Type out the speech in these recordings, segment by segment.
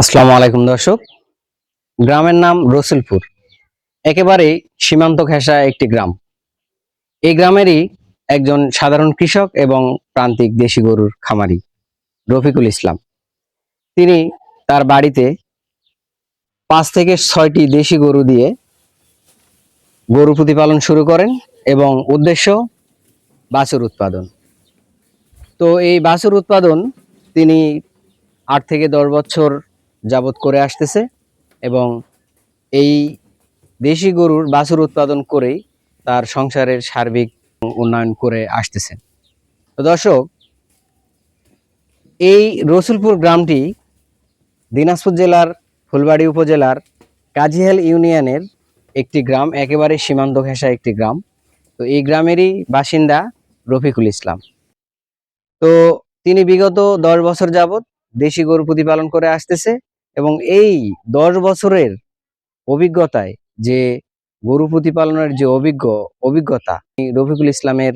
আসসালামু আলাইকুম দর্শক। গ্রামের নাম রসুলপুর। একেবারেই সীমান্ত ঘেঁষা একটি গ্রাম। এই গ্রামেরই একজন সাধারণ কৃষক এবং প্রান্তিক দেশি গরুর খামারি, রফিকুল ইসলাম। তিনি তার বাড়িতে পাঁচ থেকে ছয়টি দেশি গরু দিয়ে গরু প্রতিপালন শুরু করেন এবং উদ্দেশ্য, বাছুর উৎপাদন। তো এই বাছুর উৎপাদন তিনি আট থেকে দশ বছর যাবত করে আসতেছে এবং এই দেশি গরুর বাছুর উৎপাদন করেই তার সংসারের সার্বিক উন্নয়ন করে আসতেছে। তো দর্শক, এই রসুলপুর গ্রামটি দিনাজপুর জেলার ফুলবাড়ি উপজেলার কাজিহাল ইউনিয়নের একটি গ্রাম, একেবারে সীমান্ত ঘেঁষা একটি গ্রাম। তো এই গ্রামেরই বাসিন্দা রফিকুল ইসলাম। তো তিনি বিগত দশ বছর যাবত দেশি গরু প্রতিপালন করে আসতেছে। এবং এই দশ বছরের অভিজ্ঞতায় যে গরু প্রতিপালনের যে অভিজ্ঞ অভিজ্ঞতা রফিকুল ইসলামের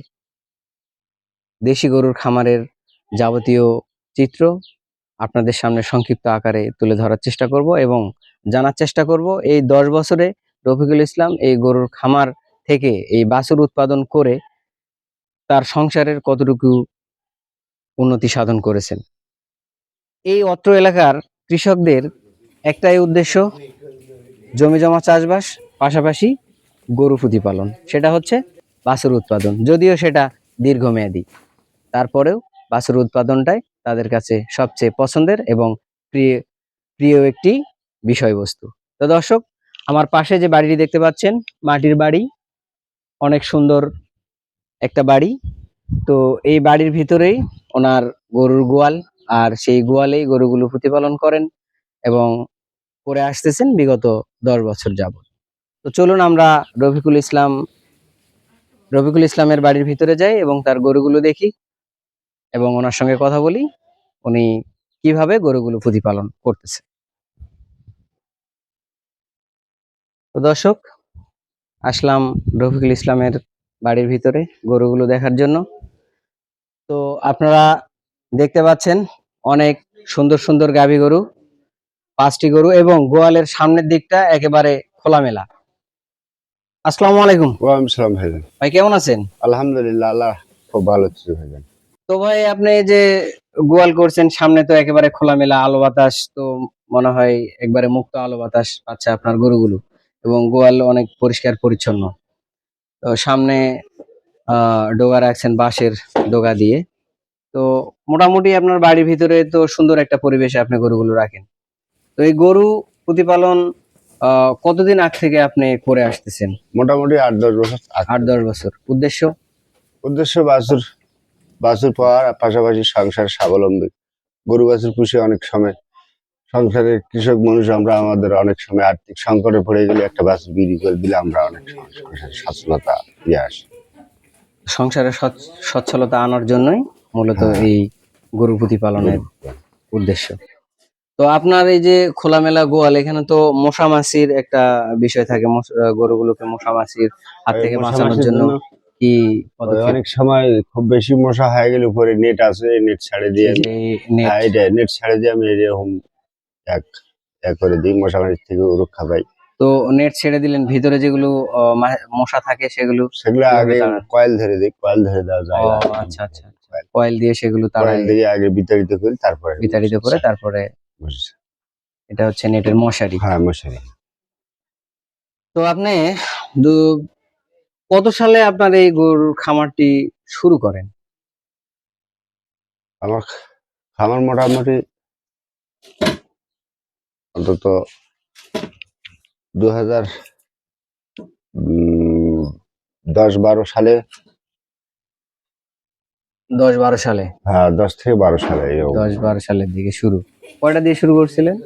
দেশি গরুর খামারের যাবতীয় চিত্র আপনাদের সামনে সংক্ষিপ্ত আকারে তুলে ধরার চেষ্টা করব এবং জানার চেষ্টা করব এই দশ বছরে রফিকুল ইসলাম এই গরুর খামার থেকে এই বাছুর উৎপাদন করে তার সংসারের কতটুকু উন্নতি সাধন করেছেন। এই অত্র এলাকার কৃষকদের একটাই উদ্দেশ্য, জমি জমা চাষবাস, পাশাপাশি গরু প্রতিপালন। সেটা হচ্ছে বাছুর উৎপাদন, যদিও সেটা দীর্ঘমেয়াদী। তারপরেও বাছুর উৎপাদনটাই তাদের কাছে সবচেয়ে পছন্দের এবং প্রিয় প্রিয় একটি বিষয়বস্তু। তো দর্শক, আমার পাশে যে বাড়িটি দেখতে পাচ্ছেন, মাটির বাড়ি, অনেক সুন্দর একটা বাড়ি। তো এই বাড়ির ভিতরেই ওনার গরুর গোয়াল আর সেই গোয়ালেই গরুগুলো প্রতিপালন করেন এবং করে আসতেছেন বিগত দশ বছর যাবত তো চলুন আমরা রফিকুল ইসলাম, রফিকুল ইসলামের বাড়ির ভিতরে যাই এবং তার গরুগুলো দেখি এবং ওনার সঙ্গে কথা বলি। উনি কীভাবে গরুগুলো প্রতিপালন করতেছে। তো দর্শক, আসলাম রফিকুল ইসলামের বাড়ির ভিতরে গরুগুলো দেখার জন্য। তো আপনারা দেখতে পাচ্ছেন অনেক সুন্দর সুন্দর গাভী গরু পাঁচটি গরু এবং গোয়ালের সামনের দিকটা একেবারে খোলামেলা। আসসালামু আলাইকুম। ওয়ালাইকুম সালাম ভাইজান। ভাই কেমন আছেন? আলহামদুলিল্লাহ আল্লাহ খুব ভালো ভাইজান। তো ভাই আপনি যে গোয়াল করছেন সামনে তো একেবারে খোলামেলা আলো বাতাস তো মনে হয় একবারে মুক্ত আলো বাতাস পাচ্ছে আপনার গরুগুলো এবং গোয়াল অনেক পরিষ্কার পরিচ্ছন্ন। তো সামনে আহ ডোগা রাখছেন বাঁশের ডোগা দিয়ে। তো মোটামুটি আপনার বাড়ির ভিতরে তো সুন্দর একটা পরিবেশে আপনি গরুগুলো রাখেন। তো এই গরু প্রতিপালন কতদিন আগ থেকে আপনি করে আসতেছেন? মোটামুটি আট দশ বছর আট দশ বছর। উদ্দেশ্য? উদ্দেশ্য বাছুর বাছুর পাওয়ার পাশাপাশি সংসার স্বাবলম্বী। গরু বাছুর পুষে অনেক সময় সংসারের কৃষক মানুষ আমরা আমাদের অনেক সময় আর্থিক সংকটে পড়ে গেলে একটা বাছুর বিক্রি করে দিলে আমরা অনেক সময় সচ্ছলতা দিয়ে আসি। সংসারে সচ্ছ- সচ্ছলতা আনার জন্যই মূলত হ্যাঁ। এই গরু প্রতিপালনের উদ্দেশ্য। তো আপনার এই যে খোলামেলা গোয়াল এখানে তো মশা মাছির একটা বিষয় থাকে। মশ- গরুগুলোকে মশা মাছির হাত থেকে বাঁচানোর জন্য কি অনেক সময় খুব বেশি মশা হয়ে গেলে উপরে নেট আছে নেট ছাড়ে দিয়ে net? হ্যাঁ নেট ছাড়ে দিয়ে আমি এরকম এক এক করে দিই মশা মাছির থেকে রক্ষা পাই। তো নেট ছেড়ে দিলেন ভিতরে যেগুলো মশা থাকে সেগুলো সেগুলো আগে কয়েল ধরে দিই কয়েল ধরে দেওয়া যায়। আচ্ছা আচ্ছা। কয়েল দিয়ে সেগুলো তারা কয়েল দিয়ে আগে বিতাড়িত করি তারপরে বিতাড়িত করে তারপরে এটা হচ্ছে নেটের মশারি। হ্যাঁ মশারি। তো আপনি কত সালে আপনার এই গরুর খামারটি শুরু করেন? আমার আমার মোটামুটি অন্তত দু হাজার দশ বারো সালে দশ বারো সালে? হ্যাঁ দশ থেকে বারো সালে দশ বারো সালের দিকে শুরু। কয়টা দিয়ে শুরু করছিলেন?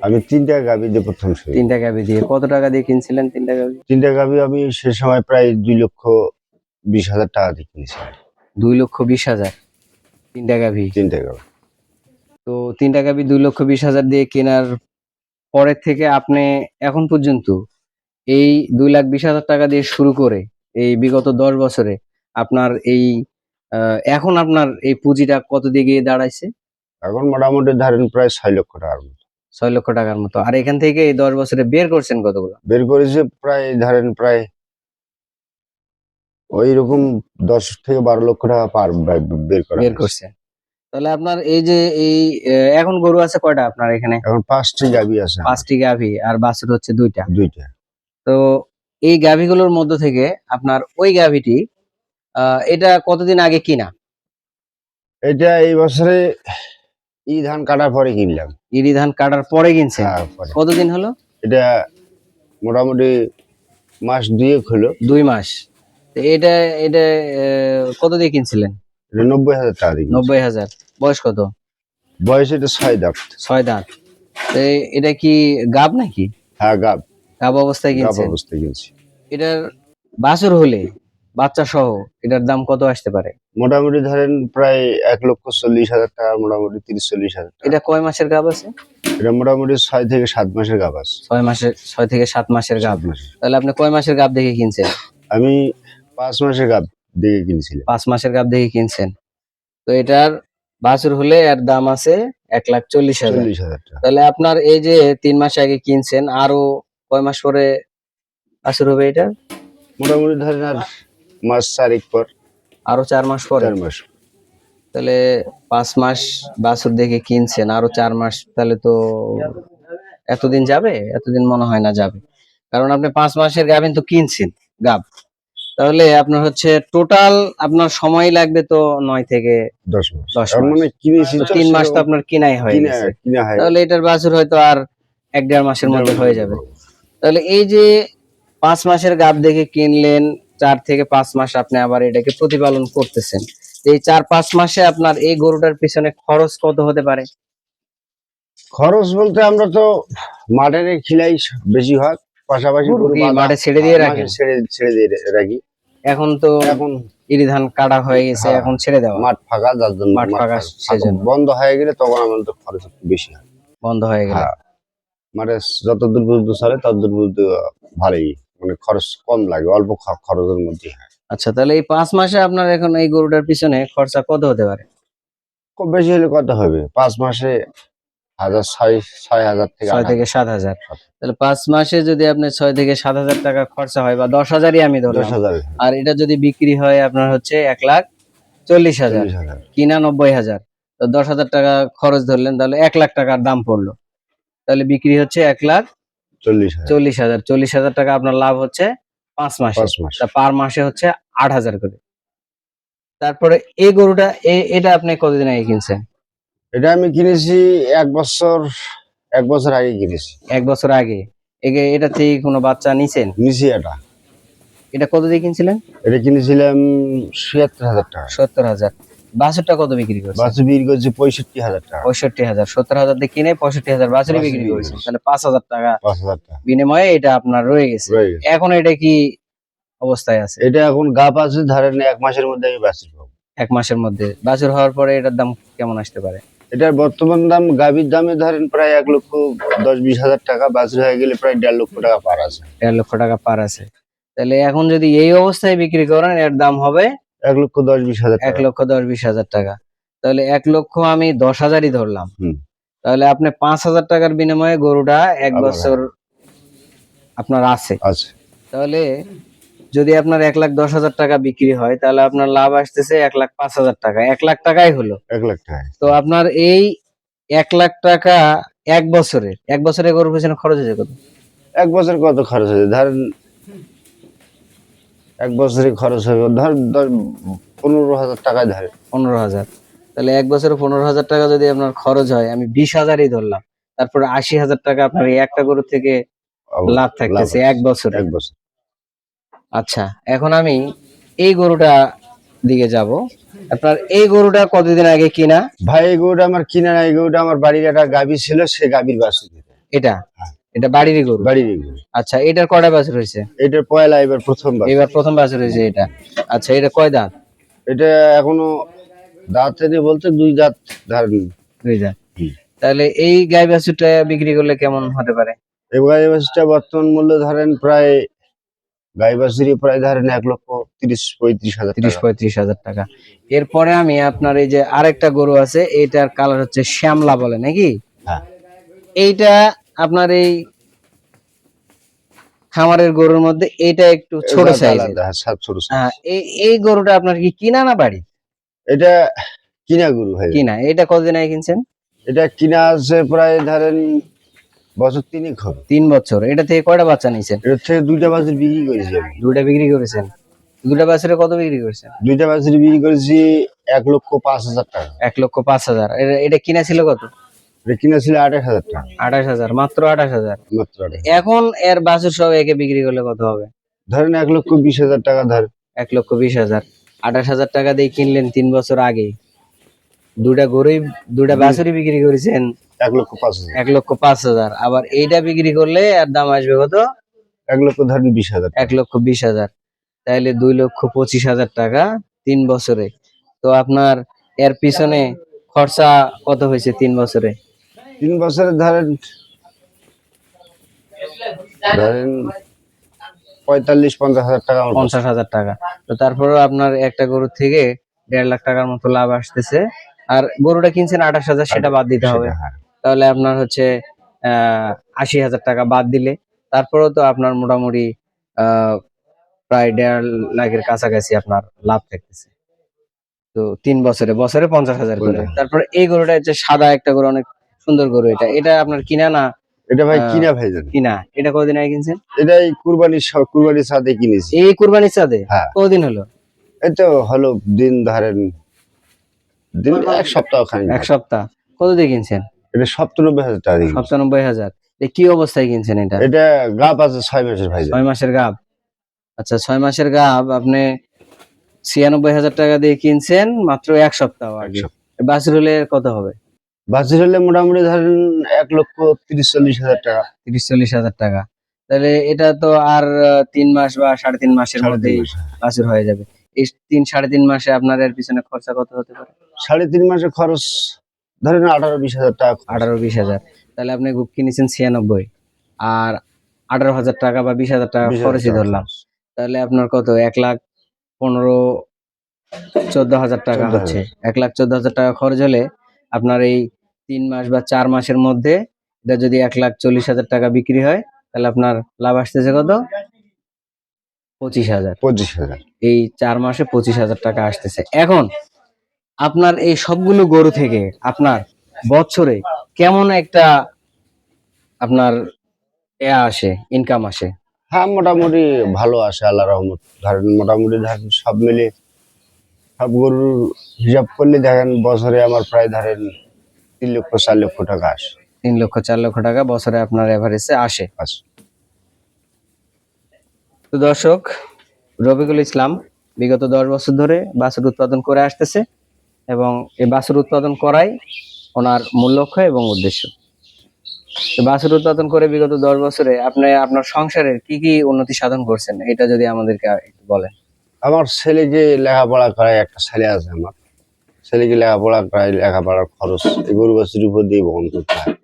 আমি তিনটা গাভি দিয়ে প্রথম শুরু। তিনটা গাবি দিয়ে। কত টাকা দিয়ে কিনছিলেন তিনটা গাবি তিনটা গাভি আমি সে সময় প্রায় দুই লক্ষ বিশ হাজার টাকা দিয়ে কিনেছি দুই লক্ষ বিশ হাজার? তিনটা গাভি? তিনটা গাভি। তো তিনটা গাভি দুই লক্ষ বিশ হাজার দিয়ে কেনার পরের থেকে আপনি এখন পর্যন্ত এই দুই লাখ বিশ হাজার টাকা দিয়ে শুরু করে এই বিগত দশ বছরে আপনার এই এখন আপনার এই পুঁজিটা কত দিকে দাঁড়াইছে? এখন মোটামুটি ধরেন প্রায় ছয় লক্ষ টাকার মতো। ছয় লক্ষ টাকার মতো। আর এখান থেকে এই দশ বছরে বের করছেন কতগুলো? বের করেছে প্রায় ধরেন প্রায় ওই রকম দশ থেকে বারো লক্ষ টাকা পার বের করা বের। করছেন তাহলে আপনার এই যে এই এখন গরু আছে কয়টা আপনার এখানে? এখন পাঁচটি গাবি আছে পাঁচটি গাভী আর বাছুর হচ্ছে দুইটা। দুইটা। তো এই গাভীগুলোর মধ্য থেকে আপনার ওই গাভীটি এটা কতদিন আগে কিনা? এটা এই বছরে ই ধান কাটার পরে কিনলাম। ইরি ধান কাটার পরে কিনছে তারপরে কতদিন হলো? এটা মোটামুটি মাস দুয়েক হলো। দুই মাস। তো এটা এটা কত দিয়ে কিনছিলেন? নব্বই হাজার টাকা দিয়ে নব্বই হাজার। বয়স কত? বয়স এটা ছয় দাঁত। ছয় দাঁত। তো এটা কি গাব নাকি? হ্যাঁ গাব। গাব অবস্থায় গাব অবস্থায় কিনছি। এটার বাছুর হলে? বাচ্চা সহ এটার দাম কত আসতে পারে? মোটামুটি ধরেন প্রায় এক লক্ষ চল্লিশ হাজার টাকা মোটামুটি তিরিশ চল্লিশ হাজার টাকা। এটা কয় মাসের গাব আছে? এটা মোটামুটি ছয় থেকে সাত মাসের গাব আছে। ছয় মাসের ছয় থেকে সাত মাসের গাব। তাহলে আপনি কয় মাসের গাব দেখে কিনছেন? আমি পাঁচ মাসের গাব দিকে কিনছিলাম। পাঁচ মাসের গাব দেখে কিনছেন। তো এটার বাছুর হলে এর দাম আছে এক লাখ চল্লিশ হাজার। তাহলে আপনার এই যে তিন মাস আগে কিনছেন আরও কয় মাস পরে বাছুর হবে এটা মোটামুটি ধরেন আর মাস চারেক পর। আরও চার মাস পরে? চার মাস। তাহলে পাঁচ মাস বাছুর দেখে কিনছেন আরও চার মাস তাহলে তো এতদিন যাবে? এতদিন মনে হয় না যাবে। কারণ আপনি পাঁচ মাসের গাভিন তো কিনছেন গাব। তাহলে আপনার হচ্ছে টোটাল আপনার সময় লাগবে তো নয় থেকে দশ মাস। মানে কিনেছি তিন মাস তো আপনার কিনাই হয়ে হয় তাহলে এটার বাছুর হয়তো আর এক দেড় মাসের মধ্যে হয়ে যাবে। তাহলে এই যে পাঁচ মাসের গাব দেখে কিনলেন চার থেকে পাঁচ মাস আপনি আবার এটাকে প্রতিপালন করতেছেন। এই চার পাঁচ মাসে আপনার এই গরুটার পিছনে খরচ কত হতে পারে? খরচ বলতে আমরা তো মাঠের খিলাই বেশি হয় পাশাপাশি মাঠে ছেড়ে দিয়ে মাঠে রাখেন? ছেড়ে ছেড়ে দিয়ে রাখি। এখন তো এখন ইরি ধান কাটা হয়ে গেছে হ্যাঁ। এখন ছেড়ে দেওয়া। মাঠ ফাঁকা যার জন্য মাঠ মাঠ ফাঁকা। সেজন্য। বন্ধ হয়ে গেলে তখন আমাদের খরচ একটু বেশি হয়। বন্ধ হয়ে গেল। হ্যাঁ মানে যত দূর পর্যন্ত চলে তত দূর পর্যন্ত ভালোই। মানে খরচ কম লাগে অল্প খরচের মধ্যে হয়। আচ্ছা তাহলে এই পাঁচ মাসে আপনার এখন এই গরুটার পিছনে খরচা কত হতে পারে? খুব বেশি হলে কত হবে? পাঁচ মাসে হাজার ছয় ছয় হাজার থেকে ছয় থেকে সাত হাজার। তাহলে পাঁচ মাসে যদি আপনার ছয় থেকে সাত হাজার টাকা খরচা হয় বা দশ হাজারই আমি ধরলাম। আর এটা যদি বিক্রি হয় আপনার হচ্ছে এক লাখ চল্লিশ হাজার। চল্লিশ হাজার। কিনা নব্বই হাজার। তো দশ হাজার টাকা খরচ ধরলেন তাহলে এক লাখ টাকার দাম পড়ল। তাহলে বিক্রি হচ্ছে এক লাখ চল্লিশ হাজার। চল্লিশ হাজার টাকা আপনার লাভ হচ্ছে পাঁচ মাসে। পার মাসে হচ্ছে আট হাজার করে। তারপরে এই গরুটা এটা আপনি কতদিন আগে কিনছেন? এটা আমি কিনেছি এক বছর এক বছর আগে কিনেছি। এক বছর আগে। এটা থেকে কোনো বাচ্চা নিছেন? নিছি এটা। এটা কত দিয়ে কিনছিলেন? এটা কিনেছিলাম ছিয়াত্তর হাজার টাকা। সত্তর হাজার। বাছুরটা কত বিক্রি করছে? বাসু বিক্রি করছি পঁয়ষট্টি হাজার টাকা। পঁয়ষট্টি হাজার সত্তর হাজার দিয়ে কিনে পঁয়ষট্টি হাজার বাছুরি বাছুরি বিক্রি করেছে। তাহলে পাঁচ হাজার টাকা পাঁচ হাজার টাকা। বিনিময়ে এটা আপনার রয়ে গেছে। এখন এটা কি অবস্থায় আছে? এটা এখন গাপ আছে ধরেন এক মাসের মধ্যে আমি বাছুর পাবো। এক মাসের মধ্যে। বাছুর হওয়ার পরে এটার দাম কেমন আসতে পারে? এটার বর্তমান দাম গাভীর দামে ধরেন প্রায় এক লক্ষ দশ বিশ হাজার টাকা বাছুর হয়ে গেলে প্রায় দেড় লক্ষ টাকা পার আছে। দেড় লক্ষ টাকা পার আছে। তাহলে এখন যদি এই অবস্থায় বিক্রি করেন এর দাম হবে এক লক্ষ দশ বিশ হাজার এক লক্ষ দশ বিশ হাজার টাকা। তাহলে এক লক্ষ আমি দশ হাজারই ধরলাম। তাহলে আপনি পাঁচ হাজার টাকার বিনিময়ে গরুটা এক বছর আপনার আছে। তাহলে যদি আপনার এক লাখ দশ হাজার টাকা বিক্রি হয় তাহলে আপনার লাভ আসতেছে এক লাখ পাঁচ হাজার টাকা। এক লাখ টাকাই হলো। এক লাখ টাকা। তো আপনার এই এক লাখ টাকা এক বছরের এক বছরে গরুর পিছনে খরচ হয়েছে কত? এক বছর কত খরচ হয়েছে? ধরেন এক বছরে খরচ হবে। ধর দশ পনেরো হাজার টাকায় ধরে। পনেরো হাজার। তাহলে এক বছরে পনেরো হাজার টাকা যদি আপনার খরচ হয় আমি বিশ হাজারই ধরলাম। তারপরে আশি হাজার টাকা আপনার এই একটা গরু থেকে লাভ থাকতেছে এক বছর। এক বছর। আচ্ছা এখন আমি এই গরুটা দিকে যাব। আপনার এই গরুটা কতদিন আগে কিনা? ভাই এই গরুটা আমার কিনা না এই গরুটা আমার বাড়ির একটা গাভী ছিল সে গাভীর বাছুর এটা? হ্যাঁ। এটা বাড়িরই গরু? বাড়ির এই গরু। আচ্ছা এটার কয়টা বাছুর হয়েছে? এটার পয়লা এবার প্রথমবার এবার প্রথম বাছুর হয়েছে এটা। আচ্ছা এটা কয় দাঁত? এটা এখনও দাঁত এনে বলতে দুই দাঁত ধারেন দুই দাঁত। তাহলে এই গাই বাছুরটা বিক্রি করলে কেমন হতে পারে? এই গাই বাছুরটা বর্তমান মূল্য ধরেন প্রায় গাই বাছুরই প্রায় ধরেন এক লক্ষ তিরিশ পঁয়ত্রিশ হাজার তিরিশ পঁয়ত্রিশ হাজার টাকা। এরপরে আমি আপনার এই যে আরেকটা গরু আছে এটার কালার হচ্ছে শ্যামলা বলে নাকি? হ্যাঁ। এইটা আপনার এই খামারের গরুর মধ্যে এটা একটু ছোট হ্যাঁ, ছোট হ্যাঁ এই গরুটা আপনার কি কিনা না বাড়ি? এটা কিনা গরু ভাই। কিনা এটা কতদিন আগে কিনছেন? এটা কিনা আছে প্রায় ধরেন বছর তিনেক হবে তিন বছর এটা থেকে কয়টা বাচ্চা নিয়েছেন এটা থেকে দুইটা বাছুর বিক্রি করেছি আমি। দুটা বিক্রি করেছেন? দুটা বাছুরে কত বিক্রি করেছেন? দুইটা বাছুর বিক্রি করেছি এক লক্ষ পাঁচ হাজার টাকা। এক লক্ষ পাঁচ হাজার এটা- কিনা ছিল কত? কিনা ছিল আঠাশ হাজার টাকা। আঠাশ হাজার মাত্র আঠাশ হাজার। মাত্র এখন এর বাছুর সব একে বিক্রি করলে কত হবে? ধরেন এক লক্ষ বিশ হাজার টাকা ধর। এক লক্ষ বিশ হাজার। আঠাশ হাজার টাকা দিয়ে কিনলেন তিন বছর আগে। দুটা গরুই দুটা বাছুরই বিক্রি করেছেন। এক লক্ষ পাঁচ হাজার। এক লক্ষ পাঁচ হাজার। আবার এইটা বিক্রি করলে এর দাম আসবে কত? এক লক্ষ ধরেন বিশ হাজার এক লক্ষ বিশ হাজার। তাইলে দুই লক্ষ পঁচিশ হাজার টাকা তিন বছরে। তো আপনার এর পিছনে খরচা কত হয়েছে তিন বছরে? তিন বছরে ধরেন ধরেন পঁয়তাল্লিশ পঞ্চাশ হাজার টাকা পঞ্চাশ হাজার টাকা। তো তারপরেও আপনার একটা গরুর থেকে দেড় লাখ টাকার মতো লাভ আসতেছে। আর গরুটা কিনছেন আঠাশ হাজার সেটা বাদ দিতে হবে। হ্যাঁ। তাহলে আপনার হচ্ছে আহ আশি হাজার টাকা বাদ দিলে। তারপরেও তো আপনার মোটামুটি আহ প্রায় দেড় লাখের কাছাকাছি আপনার লাভ থাকতেছে। তো তিন বছরে বছরে পঞ্চাশ হাজার করে। তারপরে এই গরুটা হচ্ছে সাদা একটা গরু অনেক সুন্দর গরু এটা। এটা আপনার কিনা না? এটা ভাই কিনা ভাই কিনা। এটা কতদিন আগে কিনছেন? এটা এই কুরবানির কুরবানির সাথে কিনেছি। এই কুরবানির সাথে হ্যাঁ। কতদিন হলো? তো হলো দিন ধরেন দিন এক সপ্তাহ খানি এক সপ্তাহ। কত দিয়ে কিনছেন? এটা সপ্তানব্বই হাজার টাকা। সপ্তানব্বই হাজার। কি অবস্থায় কিনছেন এটা? এটা গাপ আছে ছয় মাসের ভাই ছয় মাসের গাব আচ্ছা ছয় মাসের গাব আপনি ছিয়ানব্বই হাজার টাকা দিয়ে কিনছেন মাত্র এক সপ্তাহ আগে হলে কত হবে? বাছুর হলে মোটামুটি ধরেন এক লক্ষ তিরিশ চল্লিশ হাজার টাকা। তিরিশ চল্লিশ হাজার টাকা। তাহলে এটা তো আর তিন মাস বা সাড়ে তিন মাসের মাস। বাছুর হয়ে যাবে। এই তিন সাড়ে তিন মাসে আপনার এর পিছনে খরচা কত হতে পারে? সাড়ে তিন মাসে খরচ ধরেন আঠারো বিশ হাজার টাকা আঠারো বিশ হাজার। তাহলে আপনি গুপ কিনেছেন ছিয়ানব্বই। আর আঠারো হাজার টাকা বা বিশ হাজার টাকা খরচই ধরলাম। তাহলে আপনার কত? এক লাখ পনেরো চোদ্দ হাজার টাকা হচ্ছে। এক লাখ চোদ্দ হাজার টাকা খরচ হলে আপনার এই তিন মাস বা চার মাসের মধ্যে এটা যদি এক লাখ চল্লিশ হাজার টাকা বিক্রি হয় তাহলে আপনার লাভ আসতেছে কত? পঁচিশ হাজার। পঁচিশ হাজার। এই চার মাসে পঁচিশ হাজার টাকা আসতেছে। এখন আপনার এই সবগুলো গরু থেকে আপনার বছরে কেমন একটা আপনার এ আসে ইনকাম আসে? হ্যাঁ মোটামুটি ভালো আসে আল্লাহ রহমত। ধরেন মোটামুটি ধরেন সব মিলে সব গরুর হিসাব করলে দেখেন বছরে আমার প্রায় ধরেন তিন লক্ষ চার লক্ষ টাকা আসে। তিন লক্ষ চার লক্ষ টাকা বছরে আপনার এভারেজে আসে। আসে। তো দর্শক রবিকুল ইসলাম বিগত দশ বছর ধরে বাছুর উৎপাদন করে আসতেছে এবং এই বাছুর উৎপাদন করাই ওনার মূল লক্ষ্য এবং উদ্দেশ্য। বাছুর উৎপাদন করে বিগত দশ বছরে আপনি আপনার সংসারের কি কি উন্নতি সাধন করছেন? এটা যদি আমাদেরকে একটু বলেন। আমার ছেলেকে লেখাপড়া করায় একটা ছেলে আছে আমার। ছেলেকে লেখাপড়া করায় লেখাপড়ার খরচ এই গরু বাছুর উপর দিয়ে বহন করতে হয়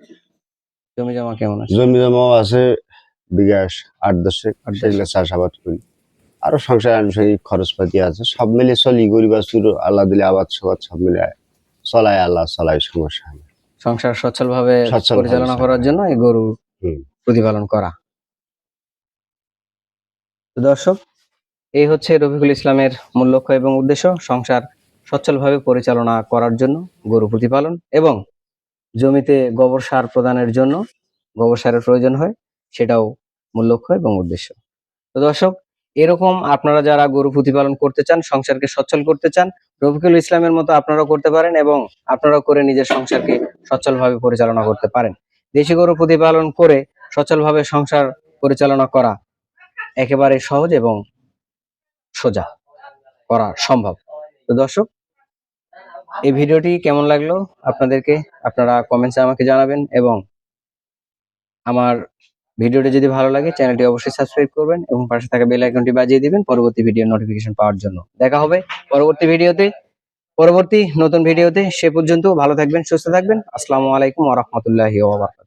জমি জমা কেমন আছে জমি জমাও আছে বিঘাস আট দশেক আট দশেক। সেগুলো চাষাবাদ করি আরও সংসার আনুষঙ্গিক খরচপাতি আছে সব মিলে চলি গরিব বাছুর আল্লাহ দিলে আবাদ সবাদ সব মিলে চলায় আল্লাহ চলায় সমস্যা হয়। সংসার সচ্ছলভাবে সচ্ছলভাবে পরিচালনা করার জন্য এই গরু। প্রতিপালন করা দর্শক এই হচ্ছে রফিকুল ইসলামের মূল লক্ষ্য এবং উদ্দেশ্য সংসার সচ্ছলভাবে পরিচালনা করার জন্য, গরু প্রতিপালন এবং জমিতে গোবর সার প্রদানের জন্য গোবর সারের প্রয়োজন হয়, সেটাও মূল লক্ষ্য এবং উদ্দেশ্য। তো দর্শক, এরকম আপনারা যারা গরু প্রতিপালন করতে চান, সংসারকে সচ্ছল করতে চান, রফিকুল ইসলামের মতো আপনারাও করতে পারেন এবং আপনারাও করে নিজের সংসারকে সচ্ছলভাবে পরিচালনা করতে পারেন। দেশি গরু প্রতিপালন করে সচ্ছলভাবে সংসার পরিচালনা করা একেবারে সহজ এবং সোজা করা সম্ভব। তো দর্শক এই ভিডিওটি কেমন লাগল আপনাদেরকে? আপনারা কমেন্টসে আমাকে জানাবেন এবং আমার ভিডিওটি যদি ভালো লাগে, চ্যানেলটি অবশ্যই সাবস্ক্রাইব করবেন এবং পাশে থাকা বেল আইকনটি বাজিয়ে দিবেন পরবর্তী ভিডিও নোটিফিকেশন পাওয়ার জন্য। দেখা হবে পরবর্তী ভিডিওতে। পরবর্তী নতুন ভিডিওতে সে পর্যন্ত ভালো থাকবেন, সুস্থ থাকবেন। আসসালামু আলাইকুম ওয়া বারাকাতুহু।